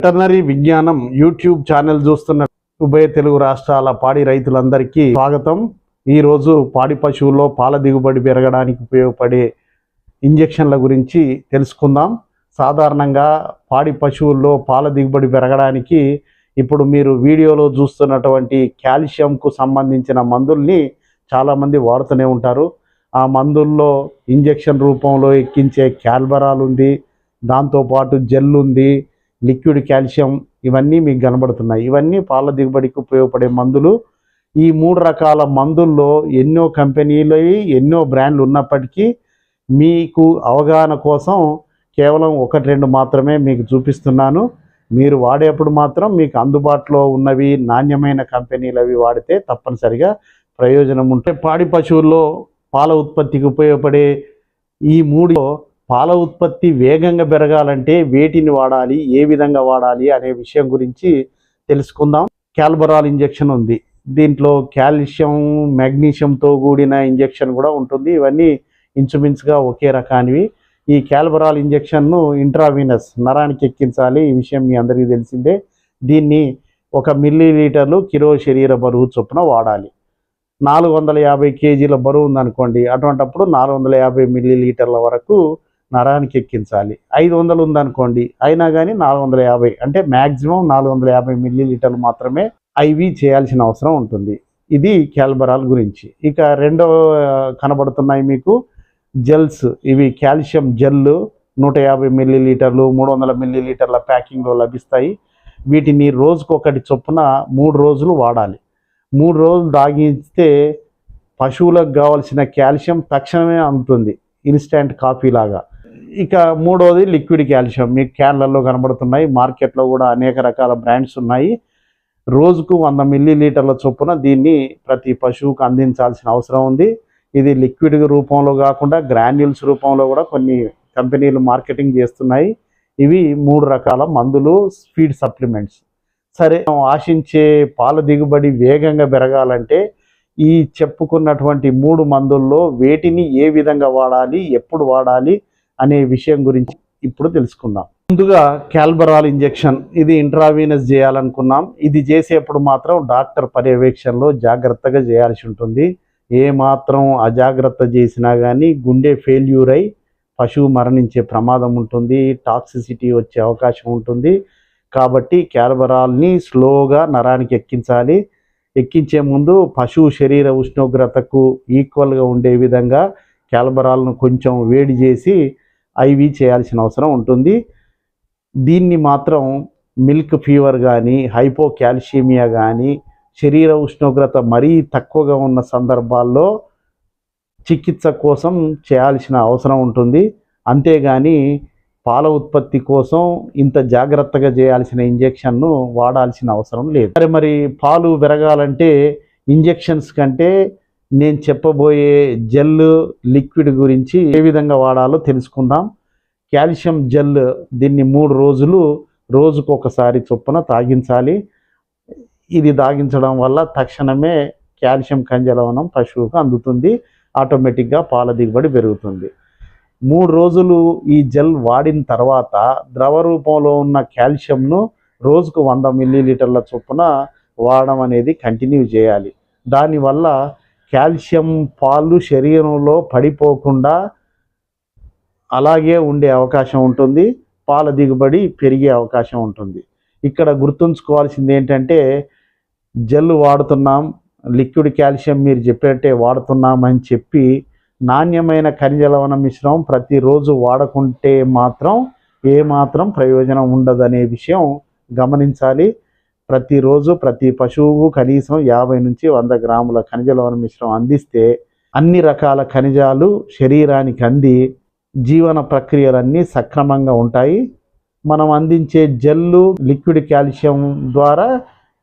Veterinary విజ్ఞానం YouTube channel చూస్తున్న ఉభయ తెలుగు రాష్ట్రాల పాడి రైతులందరికీ స్వాగతం. ఈరోజు పాడి పశువుల్లో పాల దిగుబడి పెరగడానికి ఉపయోగపడే ఇంజక్షన్ల గురించి తెలుసుకుందాం. సాధారణంగా పాడి పశువుల్లో పాల దిగుబడి పెరగడానికి ఇప్పుడు మీరు వీడియోలో చూస్తున్నటువంటి కాల్షియంకు సంబంధించిన మందుల్ని చాలామంది వాడుతూనే ఉంటారు. ఆ మందుల్లో ఇంజెక్షన్ రూపంలో ఎక్కించే క్యాల్బరాలు ఉంది దాంతోపాటు జెల్ ఉంది లిక్విడ్ కాల్షియం ఇవన్నీ మీకు కనబడుతున్నాయి. ఇవన్నీ పాల దిగుబడికి ఉపయోగపడే మందులు. ఈ మూడు రకాల మందుల్లో ఎన్నో కంపెనీలు ఎన్నో బ్రాండ్లు ఉన్నప్పటికీ మీకు అవగాహన కోసం కేవలం ఒకటి రెండు మాత్రమే మీకు చూపిస్తున్నాను. మీరు వాడేప్పుడు మాత్రం మీకు అందుబాటులో ఉన్నవి నాణ్యమైన కంపెనీలు అవి వాడితే తప్పనిసరిగా ప్రయోజనం ఉంటే పాడి పశువుల్లో పాల ఉత్పత్తికి ఉపయోగపడే ఈ మూడు పాల ఉత్పత్తి వేగంగా పెరగాలంటే వేటిని వాడాలి ఏ విధంగా వాడాలి అనే విషయం గురించి తెలుసుకుందాం. క్యాల్బరాల్ ఇంజెక్షన్ ఉంది. దీంట్లో కాల్షియం మెగ్నీషియంతో కూడిన ఇంజెక్షన్ కూడా ఉంటుంది. ఇవన్నీ ఇంచుమించుగా ఒకే రకానివి. ఈ క్యాల్బరాల్ ఇంజెక్షన్ను ఇంట్రావీనస్ నరానికి ఎక్కించాలి ఈ విషయం మీ అందరికీ తెలిసిందే. దీన్ని ఒక మిల్లీ లీటర్లు కిలో శరీర బరువు చొప్పున వాడాలి. నాలుగు వందల యాభై కేజీల బరువు ఉందనుకోండి అటువంటప్పుడు నాలుగు వందల యాభై మిల్లీ లీటర్ల వరకు నరానికి ఎక్కించాలి. ఐదు వందలు ఉందనుకోండి అయినా కానీ నాలుగు వందల యాభై అంటే మ్యాక్సిమం నాలుగు వందల యాభై మిల్లీలీటర్లు మాత్రమే ఐవి చేయాల్సిన అవసరం ఉంటుంది. ఇది క్యాల్బరాల్ గురించి. ఇక రెండో కనబడుతున్నాయి మీకు. జెల్స్. ఇవి కాల్షియం జెల్లు నూట యాభై మిల్లీలీటర్లు మూడు వందల మిల్లీలీటర్ల ప్యాకింగ్లో లభిస్తాయి. వీటిని రోజుకొకటి చొప్పున మూడు రోజులు వాడాలి. మూడు రోజులు దాగిస్తే పశువులకు కావాల్సిన కాల్షియం తక్షణమే అందుతుంది. ఇన్స్టెంట్ కాఫీ లాగా. ఇక మూడోది లిక్విడ్ కాల్షియం. మీకు క్యాన్లలో కనబడుతున్నాయి. మార్కెట్లో కూడా అనేక రకాల బ్రాండ్స్ ఉన్నాయి. రోజుకు వంద మిల్లీ లీటర్ల చొప్పున దీన్ని ప్రతి పశువుకు అందించాల్సిన అవసరం ఉంది. ఇది లిక్విడ్ రూపంలో కాకుండా గ్రాన్యూల్స్ రూపంలో కూడా కొన్ని కంపెనీలు మార్కెటింగ్ చేస్తున్నాయి. ఇవి మూడు రకాల మందులు ఫీడ్ సప్లిమెంట్స్. సరే మనం ఆశించే పాల దిగుబడి వేగంగా పెరగాలంటే ఈ చెప్పుకున్నటువంటి మూడు మందుల్లో వేటిని ఏ విధంగా వాడాలి ఎప్పుడు వాడాలి అనే విషయం గురించి ఇప్పుడు తెలుసుకుందాం. ముందుగా క్యాల్బరాల్ ఇంజెక్షన్ ఇది ఇంట్రావీనస్ చేయాలనుకున్నాం. ఇది చేసేప్పుడు మాత్రం డాక్టర్ పర్యవేక్షణలో జాగ్రత్తగా చేయాల్సి ఉంటుంది. ఏ మాత్రం అజాగ్రత్త చేసినా కానీ గుండె ఫెయిల్యూర్ అయి పశువు మరణించే ప్రమాదం ఉంటుంది టాక్సిసిటీ వచ్చే అవకాశం ఉంటుంది. కాబట్టి క్యాల్బరాల్ని స్లోగా నరానికి ఎక్కించాలి. ఎక్కించే ముందు పశువు శరీర ఉష్ణోగ్రతకు ఈక్వల్గా ఉండే విధంగా క్యాల్బరాల్ను కొంచెం వేడి చేసి ఐవి చేయాల్సిన అవసరం ఉంటుంది. దీన్ని మాత్రం మిల్క్ ఫీవర్ కానీ హైపోకాల్షియమియా కానీ శరీర ఉష్ణోగ్రత మరీ తక్కువగా ఉన్న సందర్భాల్లో చికిత్స కోసం చేయాల్సిన అవసరం ఉంటుంది. అంతేగాని పాల ఉత్పత్తి కోసం ఇంత జాగ్రత్తగా చేయాల్సిన ఇంజెక్షన్ను వాడాల్సిన అవసరం లేదు. మరి మరి పాలు పెరగాలంటే ఇంజెక్షన్స్ కంటే నేను చెప్పబోయే జెల్ లిక్విడ్ గురించి ఏ విధంగా వాడాలో తెలుసుకుందాం. కాల్షియం జెల్ దీన్ని మూడు రోజులు రోజుకు ఒకసారి చొప్పున తాగించాలి. ఇది తాగించడం వల్ల తక్షణమే కాల్షియం కంజలవనం పశువుకు అందుతుంది. ఆటోమేటిక్గా పాల దిగుబడి పెరుగుతుంది. మూడు రోజులు ఈ జెల్ వాడిన తర్వాత ద్రవ రూపంలో ఉన్న కాల్షియంను రోజుకు వంద మిల్లీలీటర్ల చొప్పున వాడడం అనేది కంటిన్యూ చేయాలి. దానివల్ల కాల్షియం పాలు శరీరంలో పడిపోకుండా అలాగే ఉండే అవకాశం ఉంటుంది. పాల దిగుబడి పెరిగే అవకాశం ఉంటుంది. ఇక్కడ గుర్తుంచుకోవాల్సింది ఏంటంటే జెల్ వాడుతున్నాం లిక్విడ్ కాల్షియం మీరు చెప్పినట్టే వాడుతున్నాం అని చెప్పి నాణ్యమైన ఖనిజ లవణ మిశ్రమం ప్రతిరోజు వాడకుంటే మాత్రం ఏమాత్రం ప్రయోజనం ఉండదనే విషయం గమనించాలి. ప్రతిరోజు ప్రతి పశువుకు కనీసం యాభై నుంచి వంద గ్రాముల ఖనిజ లవణ మిశ్రమం అందిస్తే అన్ని రకాల ఖనిజాలు శరీరానికి అంది జీవన ప్రక్రియలన్నీ సక్రమంగా ఉంటాయి. మనం అందించే జెల్లు లిక్విడ్ కాల్షియం ద్వారా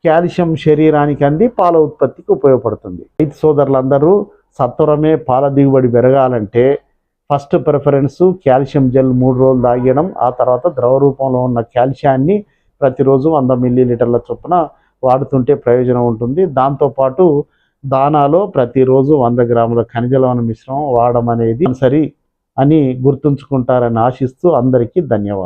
కాల్షియం శరీరానికి అంది పాల ఉత్పత్తికి ఉపయోగపడుతుంది. రైతు సోదరులందరూ సత్వరమే పాల దిగుబడి పెరగాలంటే ఫస్ట్ ప్రిఫరెన్స్ కాల్షియం జెల్ మూడు రోజులు తాగడం ఆ తర్వాత ద్రవ రూపంలో ఉన్న కాల్షియాన్ని ప్రతిరోజు వంద మిల్లీ లీటర్ల చొప్పున వాడుతుంటే ప్రయోజనం ఉంటుంది. దాంతోపాటు దానాలో ప్రతిరోజు వంద గ్రాముల ఖనిజ లవణ మిశ్రమం వాడడం అనేది సరి అని గుర్తుంచుకుంటారని ఆశిస్తూ అందరికీ ధన్యవాదాలు.